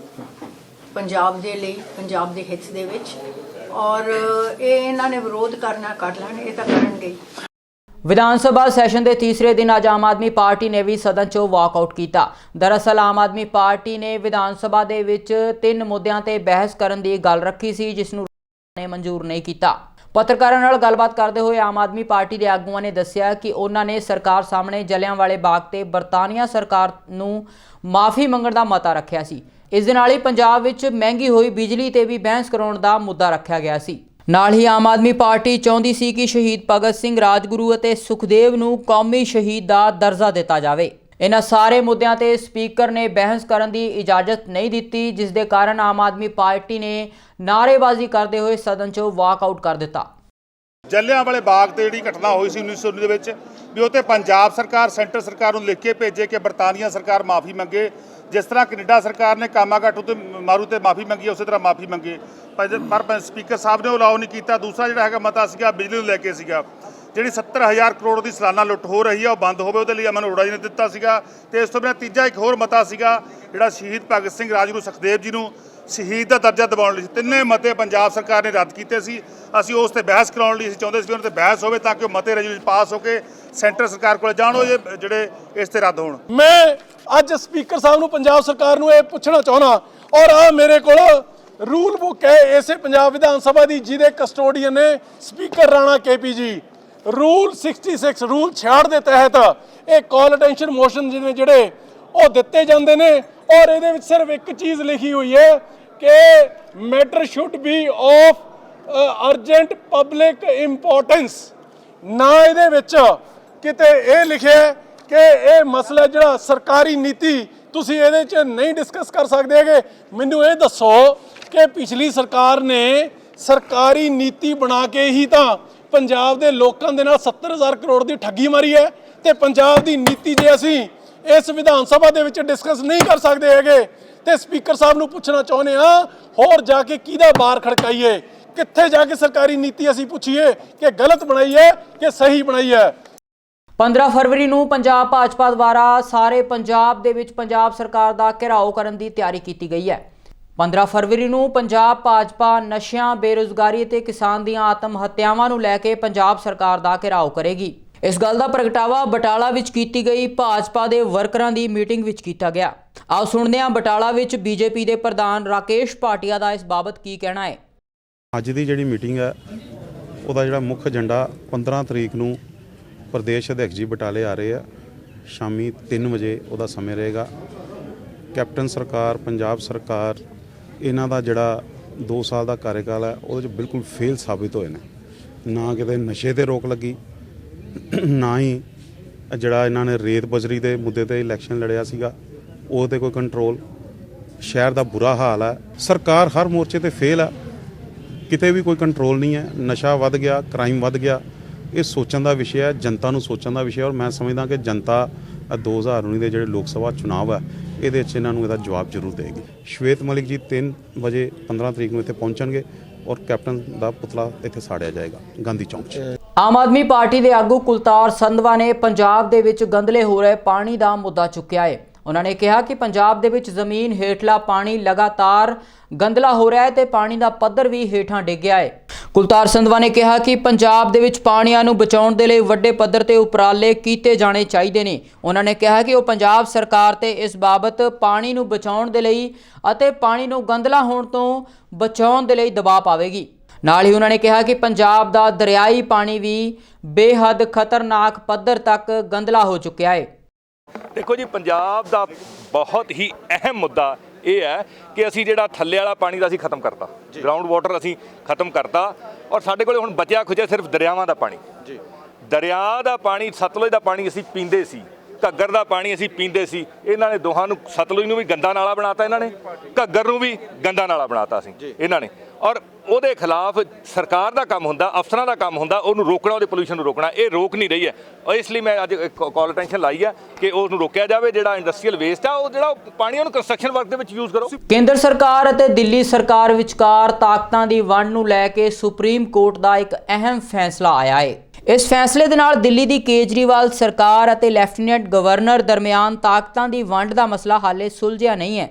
S8: ਪੰਜਾਬ ਦੇ ਲਈ, ਪੰਜਾਬ ਦੇ ਹਿੱਤ ਦੇ ਵਿੱਚ। ਔਰ ਇਹ ਇਹਨਾਂ ਨੇ ਵਿਰੋਧ ਕਰਨਾ ਕਰ ਲੈਣ, ਇਹ ਤਾਂ ਕਰਨਗੇ।
S1: ਵਿਧਾਨ ਸਭਾ ਸੈਸ਼ਨ ਦੇ ਤੀਸਰੇ ਦਿਨ ਅੱਜ ਆਮ ਆਦਮੀ ਪਾਰਟੀ ਨੇ ਵੀ ਸਦਨ 'ਚੋਂ ਵਾਕਆਊਟ ਕੀਤਾ। ਦਰਅਸਲ ਆਮ ਆਦਮੀ ਪਾਰਟੀ ਨੇ ਵਿਧਾਨ ਸਭਾ ਦੇ ਵਿੱਚ ਤਿੰਨ ਮੁੱਦਿਆਂ ਤੇ ਬਹਿਸ ਕਰਨ ਦੀ ਗੱਲ ਰੱਖੀ ਸੀ, ਜਿਸ ਨੂੰ ਨੇ ਮਨਜ਼ੂਰ ਨਹੀਂ ਕੀਤਾ। ਪੱਤਰਕਾਰਾਂ ਨਾਲ ਗੱਲਬਾਤ ਕਰਦੇ ਹੋਏ ਆਮ ਆਦਮੀ ਪਾਰਟੀ ਦੇ ਆਗੂਆਂ ਨੇ ਦੱਸਿਆ ਕਿ ਉਹਨਾਂ ਨੇ ਸਰਕਾਰ ਸਾਹਮਣੇ ਜਲਿਆਂਵਾਲੇ ਬਾਗ ਤੇ ਬਰਤਾਨੀਆ ਸਰਕਾਰ ਨੂੰ ਮਾਫੀ ਮੰਗਣ ਦਾ ਮਤਾ ਰੱਖਿਆ ਸੀ। ਇਸ ਦੇ ਨਾਲ ਹੀ ਪੰਜਾਬ ਵਿੱਚ ਮਹਿੰਗੀ ਹੋਈ ਬਿਜਲੀ ਤੇ ਵੀ ਬਹਿਸ ਕਰਾਉਣ ਦਾ ਮੁੱਦਾ ਰੱਖਿਆ ਗਿਆ ਸੀ। ਨਾਲ ਹੀ ਆਮ ਆਦਮੀ ਪਾਰਟੀ ਚਾਹੁੰਦੀ ਸੀ ਕਿ ਸ਼ਹੀਦ ਭਗਤ ਸਿੰਘ ਰਾਜਗੁਰੂ ਅਤੇ ਸੁਖਦੇਵ ਨੂੰ ਕੌਮੀ ਸ਼ਹੀਦ ਦਾ ਦਰਜਾ ਦਿੱਤਾ ਜਾਵੇ। ਇਹਨਾਂ ਸਾਰੇ ਮੁੱਦਿਆਂ ਤੇ ਸਪੀਕਰ ਨੇ ਬਹਿਸ ਕਰਨ ਦੀ ਇਜਾਜ਼ਤ ਨਹੀਂ ਦਿੱਤੀ, ਜਿਸ ਦੇ ਕਾਰਨ ਆਮ ਆਦਮੀ ਪਾਰਟੀ ਨੇ ਨਾਅਰੇਬਾਜ਼ੀ ਕਰਦੇ ਹੋਏ ਸਦਨ 'ਚੋਂ ਵਾਕਆਊਟ ਕਰ ਦਿੱਤਾ।
S10: ਜੱਲਿਆਂ ਵਾਲੇ ਬਾਗ ਤੇ ਜਿਹੜੀ ਘਟਨਾ ਹੋਈ ਸੀ 1919 ਦੇ ਵਿੱਚ, ਵੀ ਉਹ ਤੇ ਪੰਜਾਬ ਸਰਕਾਰ, ਸੈਂਟਰ ਸਰਕਾਰ ਨੂੰ ਲਿਖ ਕੇ ਭੇਜੇ ਕਿ ਬਰਤਾਨੀਆ ਸਰਕਾਰ ਮਾਫੀ ਮੰਗੇ। ਜਿਸ ਤਰ੍ਹਾਂ ਕੈਨੇਡਾ ਸਰਕਾਰ ਨੇ ਕਾਮਾਗਾਟੂ ਤੇ ਮਾਰੂ ਤੇ ਮਾਫੀ ਮੰਗੀ, ਉਸੇ ਤਰ੍ਹਾਂ ਮਾਫੀ ਮੰਗੇ। ਪਰ ਸਪੀਕਰ ਸਾਹਿਬ ਨੇ ਉਹ ਅਲਾਉ ਨਹੀਂ ਕੀਤਾ। ਦੂਸਰਾ ਜਿਹੜਾ ਹੈਗਾ ਮਤਾ ਸੀਗਾ, ਬਿਜਲੀ ਨੂੰ ਲੈ ਕੇ ਸੀਗਾ। ਜਿਹੜੀ 70000 ਕਰੋੜ ਦੀ ਸਾਲਾਨਾ ਲੁੱਟ ਹੋ ਰਹੀ ਹੈ ਉਹ ਬੰਦ ਹੋਵੇ, ਉਹਦੇ ਲਈ ਅਮਨ ਅਰੋੜਾ ਜੀ ਨੇ ਦਿੱਤਾ ਸੀਗਾ। ਤੇ ਇਸ ਤੋਂ ਬਿਨਾਂ ਤੀਜਾ ਇੱਕ ਹੋਰ ਮਤਾ ਸੀਗਾ, ਜਿਹੜਾ ਸ਼ਹੀਦ ਭਗਤ ਸਿੰਘ ਰਾਜਗੁਰੂ ਸੁਖਦੇਵ ਜੀ ਨੂੰ ਸ਼ਹੀਦ ਦਾ ਦਰਜਾ ਦਿਵਾਉਣ ਲਈ ਤਿੰਨੇ ਮਤੇ ਪੰਜਾਬ ਸਰਕਾਰ ਨੇ ਰੱਦ ਕੀਤੇ ਸੀ। ਅਸੀਂ ਉਸ ਤੇ ਬਹਿਸ ਕਰਾਉਣ ਲਈ ਅਸੀਂ ਚਾਹੁੰਦੇ ਸੀ ਉਹਨਾਂ ਤੇ ਬਹਿਸ ਹੋਵੇ ਤਾਂ ਕਿ ਉਹ ਮਤੇ ਰੈਜੂਲੇਸ਼ਨ ਪਾਸ ਹੋ ਕੇ ਸੈਂਟਰ ਸਰਕਾਰ ਕੋਲ ਜਾਣ, ਉਹ ਜੇ- ਜਿਹੜੇ ਇਸ ਤੇ ਰੱਦ ਹੋਣ।
S11: ਮੈਂ ਅੱਜ ਸਪੀਕਰ ਸਾਹਿਬ ਨੂੰ ਪੰਜਾਬ ਸਰਕਾਰ ਨੂੰ ਇਹ ਪੁੱਛਣਾ ਚਾਹਣਾ ਔਰ ਆ ਮੇਰੇ ਕੋਲ ਰੂਲ ਬੁੱਕ ਹੈ। ਇਸੇ ਪੰਜਾਬ ਵਿਧਾਨ ਸਭਾ ਦੀ, ਜਿਹਦੇ ਕਸਟੋਡੀਅਨ ਨੇ speaker Rana KP ji. Rule 66 rule 66 ਦੇ ਤਹਿਤ ਇਹ ਕਾਲ ਅਟੈਂਸ਼ਨ ਮੋਸ਼ਨ ਜਿਹਨੇ ਜਿਹੜੇ ਉਹ ਦਿੱਤੇ ਜਾਂਦੇ ਨੇ। ਔਰ ਇਹਦੇ ਵਿੱਚ ਸਿਰਫ ਇੱਕ ਚੀਜ਼ ਲਿਖੀ ਹੋਈ ਹੈ ਕਿ matter should be of urgent public importance ਨਾ ਇਹਦੇ ਵਿੱਚ ਕਿਤੇ ਇਹ ਲਿਖਿਆ ਕਿ ਇਹ ਮਸਲਾ ਜਿਹੜਾ ਸਰਕਾਰੀ ਨੀਤੀ, ਤੁਸੀਂ ਇਹਦੇ 'ਚ ਨਹੀਂ ਡਿਸਕਸ ਕਰ ਸਕਦੇ ਹੈਗੇ। ਮੈਨੂੰ ਇਹ ਦੱਸੋ ਕਿ ਪਿਛਲੀ ਸਰਕਾਰ ਨੇ ਸਰਕਾਰੀ ਨੀਤੀ ਬਣਾ ਕੇ ਹੀ ਤਾਂ ਪੰਜਾਬ ਦੇ ਲੋਕਾਂ ਦੇ ਨਾਲ 70000 ਕਰੋੜ ਦੀ ਠੱਗੀ ਮਾਰੀ ਹੈ ਤੇ ਪੰਜਾਬ ਦੀ ਨੀਤੀ ਜੇ ਅਸੀਂ ਇਸ ਵਿਧਾਨ ਸਭਾ ਦੇ ਵਿੱਚ ਡਿਸਕਸ ਨਹੀਂ ਕਰ ਸਕਦੇ ਹੈਗੇ। ਤੇ ਸਪੀਕਰ ਸਾਹਿਬ ਨੂੰ ਪੁੱਛਣਾ ਚਾਹੁੰਦੇ ਆ ਹੋਰ ਜਾ ਕੇ ਕਿਹਦਾ ਬਾਰ ਖੜਕਾਈਏ? ਕਿੱਥੇ ਜਾ ਕੇ ਸਰਕਾਰੀ ਨੀਤੀ ਅਸੀਂ ਪੁੱਛੀਏ ਕਿ ਗਲਤ ਬਣਾਈ ਹੈ ਕਿ ਸਹੀ ਬਣਾਈ ਹੈ?
S1: 15 ਫਰਵਰੀ ਨੂੰ ਪੰਜਾਬ ਭਾਜਪਾ ਦੁਆਰਾ ਸਾਰੇ ਪੰਜਾਬ ਦੇ ਵਿੱਚ ਪੰਜਾਬ ਸਰਕਾਰ ਦਾ ਘਿਰਾਓ ਕਰਨ ਦੀ ਤਿਆਰੀ ਕੀਤੀ ਗਈ ਹੈ। 15 ਫਰਵਰੀ ਨੂੰ ਪੰਜਾਬ ਭਾਜਪਾ ਨਸ਼ਿਆਂ, ਬੇਰੁਜ਼ਗਾਰੀ ਅਤੇ ਕਿਸਾਨ ਦੀਆਂ ਆਤਮ ਹੱਤਿਆਵਾਂ ਨੂੰ ਲੈ ਕੇ ਪੰਜਾਬ ਸਰਕਾਰ ਦਾ ਘਿਰਾਓ ਕਰੇਗੀ। ਇਸ ਗੱਲ ਦਾ ਪ੍ਰਗਟਾਵਾ ਬਟਾਲਾ ਵਿੱਚ ਕੀਤੀ ਗਈ ਭਾਜਪਾ ਦੇ ਵਰਕਰਾਂ ਦੀ ਮੀਟਿੰਗ ਵਿੱਚ ਕੀਤਾ ਗਿਆ। ਆਓ ਸੁਣਦੇ ਹਾਂ ਬਟਾਲਾ ਵਿੱਚ ਬੀਜੇਪੀ ਦੇ ਪ੍ਰਧਾਨ ਰਾਕੇਸ਼ ਭਾਟੀਆ ਦਾ ਇਸ ਬਾਬਤ ਕੀ ਕਹਿਣਾ ਹੈ।
S12: ਅੱਜ ਦੀ ਜਿਹੜੀ ਮੀਟਿੰਗ ਹੈ, ਉਹਦਾ ਜਿਹੜਾ ਮੁੱਖ ਏਜੰਡਾ 15 ਤਰੀਕ ਨੂੰ ਪ੍ਰਦੇਸ਼ ਅਧਿਕਸ਼ ਜੀ ਬਟਾਲੇ ਆ ਰਹੇ ਆ। ਸ਼ਾਮੀ 3 ਵਜੇ ਉਹਦਾ ਸਮੇਂ ਰਹੇਗਾ। ਕੈਪਟਨ ਸਰਕਾਰ, ਪੰਜਾਬ ਸਰਕਾਰ, ਇਹਨਾਂ ਦਾ ਜਿਹੜਾ 2 ਸਾਲ ਦਾ ਕਾਰਜਕਾਲ ਹੈ, ਉਹਦੇ 'ਚ ਬਿਲਕੁਲ ਫੇਲ ਸਾਬਿਤ ਹੋਏ ਨੇ। ਨਾ ਕਿਤੇ ਨਸ਼ੇ ਤੇ ਰੋਕ ਲੱਗੀ ਨਾ ਹੀ ਜਿਹੜਾ ਇਹਨਾਂ ਨੇ ਰੇਤ ਬਜਰੀ ਦੇ ਮੁੱਦੇ ਤੇ ਇਲੈਕਸ਼ਨ ਲੜਿਆ ਸੀਗਾ, ਉਹ ਤੇ ਕੋਈ ਕੰਟਰੋਲ ਸ਼ਹਿਰ ਦਾ ਬੁਰਾ ਹਾਲ ਹੈ ਸਰਕਾਰ ਹਰ ਮੋਰਚੇ ਤੇ ਫੇਲ ਹੈ ਕਿਤੇ ਵੀ ਕੋਈ ਕੰਟਰੋਲ ਨਹੀਂ ਹੈ। ਨਸ਼ਾ ਵੱਧ ਗਿਆ ਕ੍ਰਾਈਮ ਵੱਧ ਗਿਆ। ਇਹ ਸੋਚਣ ਦਾ ਵਿਸ਼ਾ ਹੈ, ਜਨਤਾ ਨੂੰ ਸੋਚਣ ਦਾ ਵਿਸ਼ਾ ਔਰ ਮੈਂ ਸਮਝਦਾ ਕਿ ਜਨਤਾ ਆਹ 2019 ਦੇ ਜਿਹੜੇ ਲੋਕ ਸਭਾ ਚੁਣਾਵ ਹੈ ਇਹਦੇ 'ਚ ਇਹਨਾਂ ਨੂੰ ਇਹਦਾ ਜਵਾਬ ਜ਼ਰੂਰ ਦੇਗੀ। ਸ਼ਵੇਤ ਮਲਿਕ ਜੀ 3 ਵਜੇ 15 ਤਰੀਕ ਨੂੰ ਇੱਥੇ ਪਹੁੰਚਣਗੇ ਔਰ ਕੈਪਟਨ ਦਾ ਪੁਤਲਾ ਇੱਥੇ ਸਾੜਿਆ ਜਾਏਗਾ, ਗਾਂਧੀ ਚੌਂਕ 'ਚ।
S1: ਆਮ ਆਦਮੀ ਪਾਰਟੀ ਦੇ ਆਗੂ ਕੁਲਤਾਰ ਸੰਧਵਾ ਨੇ ਪੰਜਾਬ ਦੇ ਵਿੱਚ ਗੰਦਲੇ ਹੋ ਰਹੇ ਪਾਣੀ ਦਾ ਮੁੱਦਾ ਚੁੱਕਿਆ ਹੈ। ਉਹਨਾਂ ਨੇ ਕਿਹਾ ਕਿ ਪੰਜਾਬ ਦੇ ਵਿੱਚ ਜ਼ਮੀਨ ਹੇਠਲਾ ਪਾਣੀ ਲਗਾਤਾਰ ਗੰਦਲਾ ਹੋ ਰਿਹਾ ਹੈ ਤੇ ਪਾਣੀ ਦਾ ਪੱਧਰ ਵੀ ਹੇਠਾਂ ਡਿੱਗਿਆ ਹੈ। ਕੁਲਤਾਰ ਸੰਧਵਾ ਨੇ ਕਿਹਾ ਕਿ ਪੰਜਾਬ ਦੇ ਵਿੱਚ ਪਾਣੀਆਂ ਨੂੰ ਬਚਾਉਣ ਦੇ ਲਈ ਵੱਡੇ ਪੱਧਰ ਤੇ ਉਪਰਾਲੇ ਕੀਤੇ ਜਾਣੇ ਚਾਹੀਦੇ ਨੇ। ਉਹਨਾਂ ਨੇ ਕਿਹਾ ਕਿ ਉਹ ਪੰਜਾਬ ਸਰਕਾਰ ਤੇ ਇਸ ਬਾਬਤ ਪਾਣੀ ਨੂੰ ਬਚਾਉਣ ਦੇ ਲਈ ਅਤੇ ਪਾਣੀ ਨੂੰ ਗੰਦਲਾ ਹੋਣ ਤੋਂ ਬਚਾਉਣ ਦੇ ਲਈ ਦਬਾਅ ਪਾਵੇਗੀ। ਨਾਲ ਹੀ ਉਹਨਾਂ ਨੇ ਕਿਹਾ ਕਿ ਪੰਜਾਬ ਦਾ ਦਰਿਆਈ ਪਾਣੀ ਵੀ ਬੇਹੱਦ ਖਤਰਨਾਕ ਪੱਧਰ ਤੱਕ ਗੰਦਲਾ ਹੋ ਚੁੱਕਿਆ ਹੈ।
S13: ਦੇਖੋ ਜੀ ਪੰਜਾਬ ਦਾ ਬਹੁਤ ਹੀ ਅਹਿਮ ਮੁੱਦਾ ਇਹ ਹੈ ਕਿ ਅਸੀਂ ਜਿਹੜਾ ਥੱਲੇ ਵਾਲਾ ਪਾਣੀ ਦਾ ਅਸੀਂ ਖਤਮ ਕਰਤਾ। ਗਰਾਊਂਡ ਵਾਟਰ ਅਸੀਂ ਖਤਮ ਕਰਤਾ ਔਰ ਸਾਡੇ ਕੋਲੇ ਹੁਣ ਬਚਿਆ ਖੁਚਿਆ ਸਿਰਫ ਦਰਿਆਵਾਂ ਦਾ ਪਾਣੀ। ਜੀ। ਦਰਿਆ ਦਾ ਪਾਣੀ ਸਤਲੁਜ ਦਾ ਪਾਣੀ ਅਸੀਂ ਪੀਂਦੇ ਸੀ। ਘੱਗਰ ਦਾ ਪਾਣੀ ਅਸੀਂ ਪੀਂਦੇ ਸੀ। ਇਹਨਾਂ ਨੇ ਦੋਹਾਂ ਨੂੰ ਸਤਲੁਜ ਨੂੰ ਵੀ ਗੰਦਾ ਨਾਲਾ ਬਣਾਤਾ ਇਹਨਾਂ ਨੇ ਘੱਗਰ ਨੂੰ ਵੀ ਗੰਦਾ ਨਾਲਾ ਬਣਾਤਾ ਸੀ ਇਹਨਾਂ ਨੇ। ਔਰ ਉਹਦੇ ਖਿਲਾਫ ਸਰਕਾਰ ਦਾ ਕੰਮ ਹੁੰਦਾ ਅਫਸਰਾਂ ਦਾ ਕੰਮ ਹੁੰਦਾ ਉਹਨੂੰ ਰੋਕਣਾ ਉਹਦੇ ਪੋਲੂਸ਼ਨ ਨੂੰ ਰੋਕਣਾ ਇਹ ਰੋਕ ਨਹੀਂ ਰਹੀ ਹੈ। ਔਰ ਇਸ ਲਈ ਮੈਂ ਅੱਜ ਕਾਲ ਅਟੈਂਸ਼ਨ ਲਾਈ ਹੈ ਕਿ ਉਸ ਨੂੰ ਰੋਕਿਆ ਜਾਵੇ ਜਿਹੜਾ ਇੰਡਸਟਰੀਅਲ ਵੇਸਟ ਆ ਉਹ ਜਿਹੜਾ ਉਹ ਪਾਣੀ ਉਹਨੂੰ ਕੰਸਟਰਕਸ਼ਨ ਵਰਕ ਦੇ ਵਿੱਚ ਯੂਜ਼ ਕਰੋ।
S1: ਕੇਂਦਰ ਸਰਕਾਰ ਅਤੇ ਦਿੱਲੀ ਸਰਕਾਰ ਵਿਚਕਾਰ ਤਾਕਤਾਂ ਦੀ ਵੰਡ ਨੂੰ ਲੈ ਕੇ ਸੁਪਰੀਮ ਕੋਰਟ ਦਾ ਇੱਕ ਅਹਿਮ ਫੈਸਲਾ ਆਇਆ ਹੈ ਇਸ ਫੈਸਲੇ ਦੇ ਨਾਲ ਦਿੱਲੀ ਦੀ ਕੇਜਰੀਵਾਲ ਸਰਕਾਰ ਅਤੇ ਲੈਫਟੀਨੈਂਟ ਗਵਰਨਰ ਦਰਮਿਆਨ ਤਾਕਤਾਂ ਦੀ ਵੰਡ ਦਾ ਮਸਲਾ ਹਾਲੇ ਸੁਲਝਿਆ ਨਹੀਂ ਹੈ।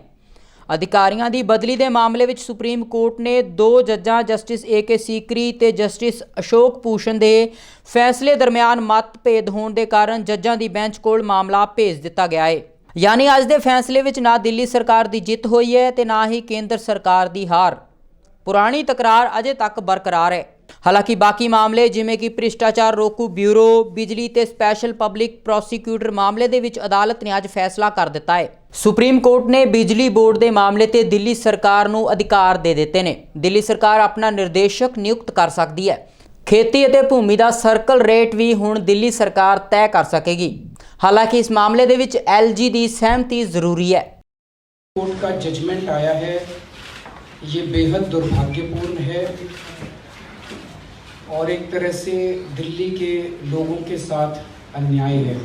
S1: ਅਧਿਕਾਰੀਆਂ ਦੀ ਬਦਲੀ ਦੇ ਮਾਮਲੇ ਵਿੱਚ ਸੁਪਰੀਮ ਕੋਰਟ ਨੇ ਦੋ ਜੱਜਾਂ ਜਸਟਿਸ ਏ ਕੇ ਸੀਕਰੀ ਤੇ ਜਸਟਿਸ ਅਸ਼ੋਕ ਭੂਸ਼ਣ ਦੇ ਫੈਸਲੇ ਦਰਮਿਆਨ ਮਤਭੇਦ ਹੋਣ ਦੇ ਕਾਰਨ ਜੱਜਾਂ ਦੀ ਬੈਂਚ ਕੋਲ ਮਾਮਲਾ ਭੇਜ ਦਿੱਤਾ ਗਿਆ ਹੈ। ਯਾਨੀ ਅੱਜ ਦੇ ਫੈਸਲੇ ਵਿੱਚ ਨਾ ਦਿੱਲੀ ਸਰਕਾਰ ਦੀ ਜਿੱਤ ਹੋਈ ਹੈ ਤੇ ਨਾ ਹੀ ਕੇਂਦਰ ਸਰਕਾਰ ਦੀ ਹਾਰ। ਪੁਰਾਣੀ ਤਕਰਾਰ ਅਜੇ ਤੱਕ ਬਰਕਰਾਰ ਹੈ। ਹਾਲਾਂਕਿ ਬਾਕੀ ਮਾਮਲੇ ਜਿਵੇਂ ਕਿ ਭ੍ਰਿਸ਼ਟਾਚਾਰ ਰੋਕੂ ਬਿਊਰੋ ਬਿਜਲੀ ਤੇ ਸਪੈਸ਼ਲ ਪਬਲਿਕ ਪ੍ਰੋਸੀਕਿਊਟਰ ਮਾਮਲੇ ਦੇ ਵਿੱਚ ਅਦਾਲਤ ਨੇ ਅੱਜ ਫੈਸਲਾ ਕਰ ਦਿੱਤਾ ਹੈ ਸੁਪਰੀਮ ਕੋਰਟ ਨੇ ਬਿਜਲੀ ਬੋਰਡ ਦੇ ਮਾਮਲੇ ਤੇ ਦਿੱਲੀ ਸਰਕਾਰ ਨੂੰ ਅਧਿਕਾਰ ਦੇ ਦਿੱਤੇ ਨੇ ਦਿੱਲੀ ਸਰਕਾਰ ਆਪਣਾ ਨਿਰਦੇਸ਼ਕ ਨਿਯੁਕਤ ਕਰ ਸਕਦੀ ਹੈ ਖੇਤੀ ਅਤੇ ਭੂਮੀ ਦਾ ਸਰਕਲ ਰੇਟ ਵੀ ਹੁਣ ਦਿੱਲੀ ਸਰਕਾਰ ਤੈਅ ਕਰ ਸਕੇਗੀ ਹਾਲਾਂਕਿ ਇਸ ਮਾਮਲੇ ਦੇ ਵਿੱਚ ਐਲਜੀ ਦੀ ਸਹਿਮਤੀ ਜ਼ਰੂਰੀ ਹੈ
S14: कोर्ट का जजमेंट आया है ये बेहद दुर्भाग्यपूर्ण है और एक तरह से दिल्ली के लोगों के साथ अन्याय है।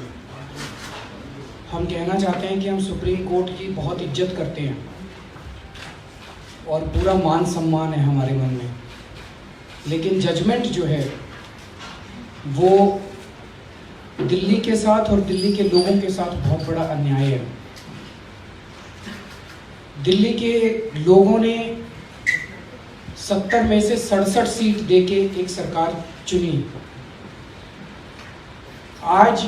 S14: हम कहना चाहते हैं कि हम सुप्रीम कोर्ट की बहुत इज़्ज़त करते हैं और पूरा मान सम्मान है हमारे मन में। लेकिन जजमेंट जो है, वो दिल्ली के साथ और दिल्ली के लोगों के साथ बहुत बड़ा अन्याय है। दिल्ली के लोगों ने सत्तर में से सड़सठ सीट देके एक सरकार चुनी। आज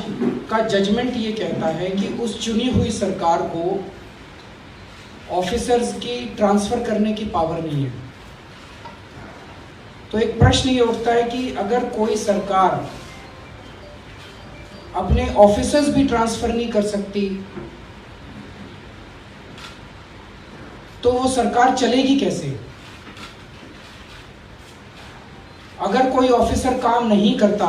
S14: का जजमेंट ये कहता है कि उस चुनी हुई सरकार को ऑफिसर्स की ट्रांसफ़र करने की पावर नहीं है। तो एक प्रश्न ये उठता है कि अगर कोई सरकार अपने ऑफिसर्स भी ट्रांसफ़र नहीं कर सकती तो वो सरकार चलेगी कैसे? अगर कोई ऑफिसर काम नहीं करता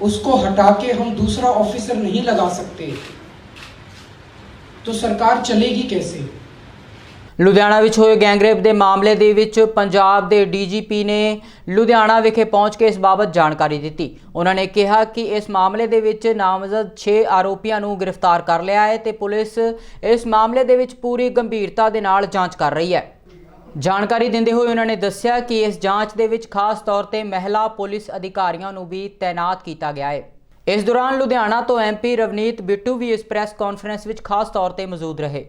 S14: उसको हटा के हम दूसरा ऑफिसर नहीं लगा सकते तो सरकार चलेगी कैसे
S1: ਲੁਧਿਆਣਾ ਵਿੱਚ ਹੋਏ ਗੈਂਗਰੇਪ ਦੇ ਮਾਮਲੇ ਦੇ ਵਿੱਚ ਪੰਜਾਬ ਦੇ ਡੀਜੀਪੀ ਨੇ ਲੁਧਿਆਣਾ ਵਿਖੇ ਪਹੁੰਚ ਕੇ ਇਸ ਬਾਬਤ ਜਾਣਕਾਰੀ ਦਿੱਤੀ ਉਹਨਾਂ ਨੇ ਕਿਹਾ ਕਿ ਇਸ ਮਾਮਲੇ ਦੇ ਵਿੱਚ ਨਾਮਜ਼ਦ 6 ਆਰੋਪੀਆਂ ਨੂੰ ਗ੍ਰਿਫਤਾਰ ਕਰ ਲਿਆ ਹੈ ਤੇ ਪੁਲਿਸ ਇਸ ਮਾਮਲੇ ਦੇ ਵਿੱਚ ਪੂਰੀ ਗੰਭੀਰਤਾ ਦੇ ਨਾਲ ਜਾਂਚ ਕਰ ਰਹੀ ਹੈ ਜਾਣਕਾਰੀ ਦਿੰਦੇ ਹੋਏ ਉਹਨਾਂ ਨੇ ਦੱਸਿਆ ਕਿ ਇਸ ਜਾਂਚ ਦੇ ਵਿੱਚ ਖਾਸ ਤੌਰ ਤੇ ਮਹਿਲਾ ਪੁਲਿਸ ਅਧਿਕਾਰੀਆਂ ਨੂੰ ਵੀ ਤਾਇਨਾਤ ਕੀਤਾ ਗਿਆ ਹੈ। ਇਸ ਦੌਰਾਨ ਲੁਧਿਆਣਾ ਤੋਂ ਐਮਪੀ ਰਵਨੀਤ ਬਿੱਟੂ ਵੀ ਇਸ ਪ੍ਰੈਸ ਕਾਨਫਰੰਸ ਵਿੱਚ ਖਾਸ ਤੌਰ ਤੇ ਮੌਜੂਦ ਰਹੇ।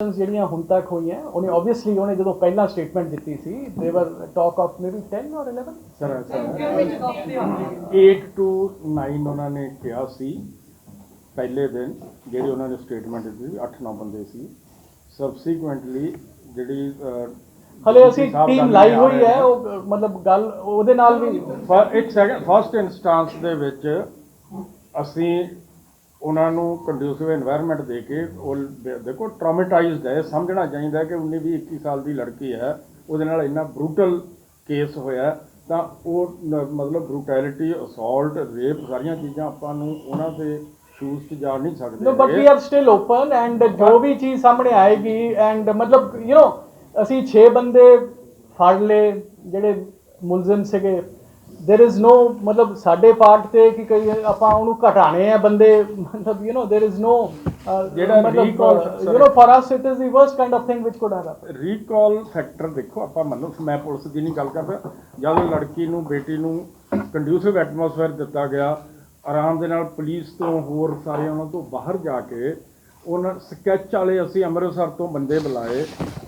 S15: ਜਿਹੜੀਆਂ ਹੁਣ ਤੱਕ ਹੋਈਆਂ ਉਹਨੇ ਆਬਵੀਅਸਲੀ ਉਹਨੇ ਜਦੋਂ ਪਹਿਲਾਂ ਸਟੇਟਮੈਂਟ ਦਿੱਤੀ ਸੀ ਦੇ ਵਰ ਟਾਕ ਆਫ ਮੇਬੀ 10 ਔਰ 11
S16: ਸਰ 8 ਟੂ 9 ਉਹਨਾਂ ਨੇ ਕਿਹਾ ਸੀ ਪਹਿਲੇ ਦਿਨ ਜਿਹੜੀ ਉਹਨਾਂ ਨੇ ਸਟੇਟਮੈਂਟ ਦਿੱਤੀ ਸੀ 8-9 ਬੰਦੇ ਸੀ। ਸਬਸੀਕੁਐਂਟਲੀ ਜਿਹੜੀ
S15: ਹਲੇ ਅਸੀਂ ਟੀਮ ਲਾਈ ਹੋਈ ਹੈ ਉਹ ਮਤਲਬ ਗੱਲ ਉਹਦੇ ਨਾਲ ਵੀ
S16: ਇੱਕ ਸੈਕਿੰਡ ਫਸਟ ਇਨਸਟੈਂਸ ਦੇ ਵਿੱਚ ਅਸੀਂ ਉਹਨਾਂ ਨੂੰ ਕੰਡਿਊਸਿਵ এনवायरमेंट ਦੇ ਕੇ ਉਹ ਦੇਖੋ ਟਰਾਮੇਟਾਈਜ਼ਡ ਹੈ ਸਮਝਣਾ ਚਾਹੀਦਾ ਕਿ 19 20 21 ਸਾਲ ਦੀ ਲੜਕੀ ਹੈ ਉਹਦੇ ਨਾਲ ਇੰਨਾ ਬਰੂਟਲ ਕੇਸ ਹੋਇਆ ਤਾਂ ਉਹ ਮਤਲਬ ਬਰੂਟੈਲਿਟੀ ਅਸੌਲਟ ਰੇਪ ਸਾਰੀਆਂ ਚੀਜ਼ਾਂ ਆਪਾਂ ਨੂੰ ਉਹਨਾਂ ਦੇ ਸ਼ੂਜ਼ 'ਚ ਜਾ ਨਹੀਂ ਸਕਦੇ
S15: no but
S16: we
S15: are still open and ਜੋ ਵੀ ਚੀਜ਼ ਸਾਹਮਣੇ ਆਏਗੀ ਐਂਡ ਮਤਲਬ ਯੂ نو ਅਸੀਂ 6 ਬੰਦੇ ਫੜ ਲਏ ਜਿਹੜੇ ਮੁਲਜ਼ਮ ਸੀਗੇ। देयर इज नो मतलब ਸਾਡੇ ਪਾਰਟ ਤੇ ਕਿ ਕਈ ਆਪਾਂ ਉਹਨੂੰ ਘਟਾਣੇ ਆ ਬੰਦੇ ਮਤਲਬ you know there is no
S16: ਜਿਹੜਾ recall
S15: you know for us it is the worst kind of thing which could happen
S16: recall factor ਦੇਖੋ ਆਪਾਂ ਮੰਨੋ ਮੈਂ ਪੁਲਿਸ ਦੀ ਨਹੀਂ ਗੱਲ ਕਰਦਾ। ਜਦੋਂ ਲੜਕੀ ਨੂੰ ਬੇਟੀ ਨੂੰ ਕੰਡਿਊਸਿਵ ਐਟਮੋਸਫੇਅਰ ਦਿੱਤਾ ਗਿਆ ਆਰਾਮ ਦੇ ਨਾਲ ਪੁਲਿਸ ਤੋਂ ਹੋਰ ਸਾਰੇ ਉਹਨਾਂ ਤੋਂ ਬਾਹਰ ਜਾ ਕੇ ਉਹਨਾਂ ਸਕੈਚ ਵਾਲੇ ਅਸੀਂ ਅੰਮ੍ਰਿਤਸਰ ਤੋਂ ਬੰਦੇ ਬੁਲਾਏ,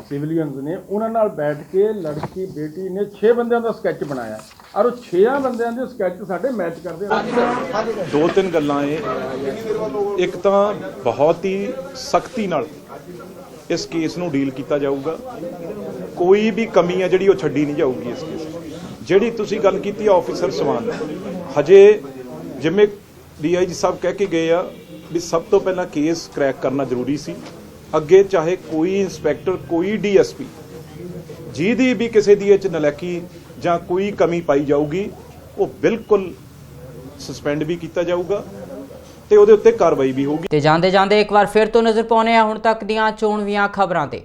S16: ਸਿਵਲੀਅਨਸ ਨੇ। ਉਹਨਾਂ ਨਾਲ ਬੈਠ ਕੇ ਲੜਕੀ ਬੇਟੀ ਨੇ 6 ਬੰਦਿਆਂ ਦਾ ਸਕੈਚ ਬਣਾਇਆ। ਔਰ ਉਹ 6 ਬੰਦਿਆਂ ਦੇ ਸਕੈਚ ਸਾਡੇ ਮੈਚ ਕਰਦੇ
S17: ਦੋ ਤਿੰਨ ਗੱਲਾਂ ਇਹ। ਇੱਕ ਤਾਂ ਬਹੁਤ ਹੀ ਸਖਤੀ ਨਾਲ ਇਸ ਕੇਸ ਨੂੰ ਡੀਲ ਕੀਤਾ ਜਾਊਗਾ। ਕੋਈ ਵੀ ਕਮੀ ਹੈ ਜਿਹੜੀ ਉਹ ਛੱਡੀ ਨਹੀਂ ਜਾਊਗੀ ਇਸ ਕੇਸ ਜਿਹੜੀ ਤੁਸੀਂ ਗੱਲ ਕੀਤੀ, ਆਫੀਸਰ ਸਵਾਨ ਹਜੇ ਜਿਵੇਂ ਡੀਆਈਜੀ ਸਾਹਿਬ ਕਹਿ ਕੇ ਗਏ ਆ ਵੀ ਸਭ ਤੋਂ ਪਹਿਲਾਂ ਕੇਸ ਕ੍ਰੈਕ ਕਰਨਾ ਜ਼ਰੂਰੀ ਸੀ। ਅੱਗੇ ਚਾਹੇ ਕੋਈ ਇੰਸਪੈਕਟਰ, ਕੋਈ ਡੀਐਸਪੀ, ਜਿਹਦੀ ਵੀ ਕਿਸੇ ਦੀ ਇਹ ਚ ਨਲੈਕੀ ਜਾਂ ਕੋਈ ਕਮੀ ਪਾਈ ਜਾਊਗੀ, ਉਹ ਬਿਲਕੁਲ ਸਸਪੈਂਡ ਵੀ ਕੀਤਾ ਜਾਊਗਾ ਤੇ ਉਹਦੇ ਉੱਤੇ ਕਾਰਵਾਈ ਵੀ ਹੋਊਗੀ।
S1: ਤੇ ਜਾਂਦੇ ਜਾਂਦੇ ਇੱਕ ਵਾਰ ਫਿਰ ਤੋਂ ਨਜ਼ਰ ਪਾਉਂਦੇ ਆ ਹੁਣ ਤੱਕ ਦੀਆਂ ਚੋਣਵੀਆਂ ਖਬਰਾਂ ਤੇ।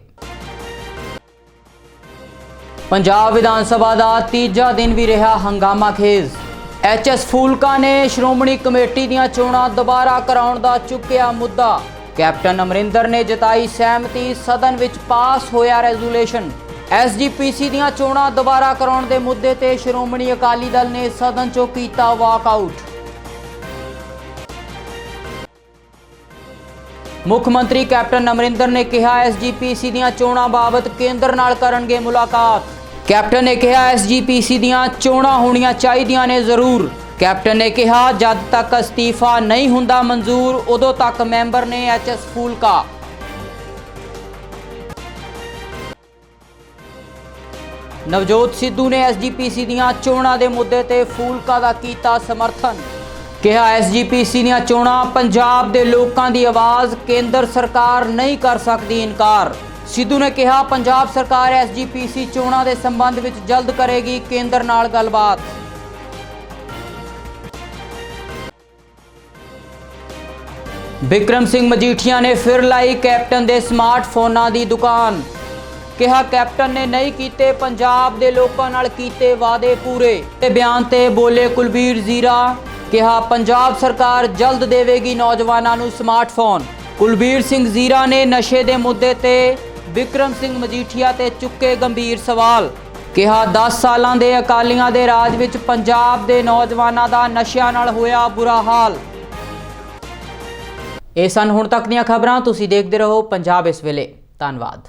S1: ਪੰਜਾਬ ਵਿਧਾਨ ਸਭਾ ਦਾ ਤੀਜਾ ਦਿਨ ਵੀ ਰਿਹਾ ਹੰਗਾਮਾ ਖੇਜ਼। ਐਚਐਸ ਫੂਲਕਾ ਨੇ ਸ਼੍ਰੋਮਣੀ ਕਮੇਟੀ ਦੀਆਂ ਚੋਣਾਂ ਦੁਬਾਰਾ ਕਰਾਉਣ ਦਾ ਚੁੱਕਿਆ ਮੁੱਦਾ। ਕੈਪਟਨ ਅਮਰਿੰਦਰ ਨੇ ਜਤਾਈ ਸਹਿਮਤੀ, ਸਦਨ ਵਿੱਚ ਪਾਸ ਹੋਇਆ ਰੈਜ਼ੋਲੂਸ਼ਨ। ਐਸਜੀਪੀਸੀ ਦੀਆਂ ਚੋਣਾਂ ਦੁਬਾਰਾ ਕਰਾਉਣ ਦੇ ਮੁੱਦੇ ਤੇ ਸ਼੍ਰੋਮਣੀ ਅਕਾਲੀ ਦਲ ਨੇ ਸਦਨ 'ਚੋਂ ਕੀਤਾ ਵਾਕਆਊਟ। ਮੁੱਖ ਮੰਤਰੀ ਕੈਪਟਨ ਅਮਰਿੰਦਰ ਨੇ ਕਿਹਾ, ਐਸਜੀਪੀਸੀ ਦੀਆਂ ਚੋਣਾਂ ਬਾਬਤ ਕੇਂਦਰ ਨਾਲ ਕਰਨਗੇ ਮੁਲਾਕਾਤ। ਕੈਪਟਨ ਨੇ ਕਿਹਾ ਐਸਜੀਪੀਸੀ ਦੀਆਂ ਚੋਣਾਂ ਹੋਣੀਆਂ ਚਾਹੀਦੀਆਂ ਨੇ ਜ਼ਰੂਰ। ਕੈਪਟਨ ਨੇ ਕਿਹਾ, ਜਦ ਤੱਕ ਅਸਤੀਫਾ ਨਹੀਂ ਹੁੰਦਾ ਮਨਜ਼ੂਰ, ਉਦੋਂ ਤੱਕ ਮੈਂਬਰ ਨੇ ਐਚਐਸ ਫੂਲਕਾ। ਨਵਜੋਤ ਸਿੱਧੂ ਨੇ ਐਸਜੀਪੀਸੀ ਦੀਆਂ ਚੋਣਾਂ ਦੇ ਮੁੱਦੇ ਤੇ ਫੂਲਕਾ ਦਾ ਕੀਤਾ ਸਮਰਥਨ। ਕਿਹਾ, ਐਸਜੀਪੀਸੀ ਦੀਆਂ ਚੋਣਾਂ ਪੰਜਾਬ ਦੇ ਲੋਕਾਂ ਦੀ ਆਵਾਜ਼ ਕੇਂਦਰ ਸਰਕਾਰ ਨਹੀਂ ਕਰ ਸਕਦੀ ਇਨਕਾਰ। ਸਿੱਧੂ ਨੇ ਕਿਹਾ, ਪੰਜਾਬ ਸਰਕਾਰ ਐਸਜੀਪੀਸੀ ਚੋਣਾਂ ਦੇ ਸੰਬੰਧ ਵਿੱਚ ਜਲਦ ਕਰੇਗੀ ਕੇਂਦਰ ਨਾਲ ਗੱਲਬਾਤ। ਵਿਕਰਮ ਸਿੰਘ ਮਜੀਠੀਆ ਨੇ ਫਿਰ ਲਾਈ ਕੈਪਟਨ ਦੇ ਸਮਾਰਟਫੋਨਾਂ ਦੀ ਦੁਕਾਨ। ਕਿਹਾ, ਕੈਪਟਨ ਨੇ ਨਹੀਂ ਕੀਤੇ, ਪੰਜਾਬ ਦੇ ਲੋਕਾਂ ਨਾਲ ਕੀਤੇ ਵਾਅਦੇ ਪੂਰੇ। ਤੇ ਬਿਆਨ ਤੇ ਬੋਲੇ ਕੁਲਬੀਰ ਜ਼ੀਰਾ, ਕਿਹਾ, ਪੰਜਾਬ ਸਰਕਾਰ ਜਲਦ ਦੇਵੇਗੀ ਨੌਜਵਾਨਾਂ ਨੂੰ ਸਮਾਰਟਫੋਨ। ਕੁਲਬੀਰ ਸਿੰਘ ਜ਼ੀਰਾ ਨੇ ਨਸ਼ੇ ਦੇ ਮੁੱਦੇ ਤੇ ਵਿਕਰਮ ਸਿੰਘ ਮਜੀਠੀਆ ਤੇ ਚੁੱਕੇ ਗੰਭੀਰ ਸਵਾਲ। ਕਿਹਾ 10 ਸਾਲਾਂ ਦੇ ਅਕਾਲੀਆਂ ਦੇ ਰਾਜ ਵਿੱਚ ਪੰਜਾਬ ਦੇ ਨੌਜਵਾਨਾਂ ਦਾ ਨਸ਼ਿਆਂ ਨਾਲ ਹੋਇਆ ਬੁਰਾ ਹਾਲ। ਇਹ ਸਨ ਹੁਣ ਤੱਕ ਦੀਆਂ ਖਬਰਾਂ। ਤੁਸੀਂ ਦੇਖਦੇ ਰਹੋ ਪੰਜਾਬ ਇਸ ਵੇਲੇ। ਧੰਨਵਾਦ।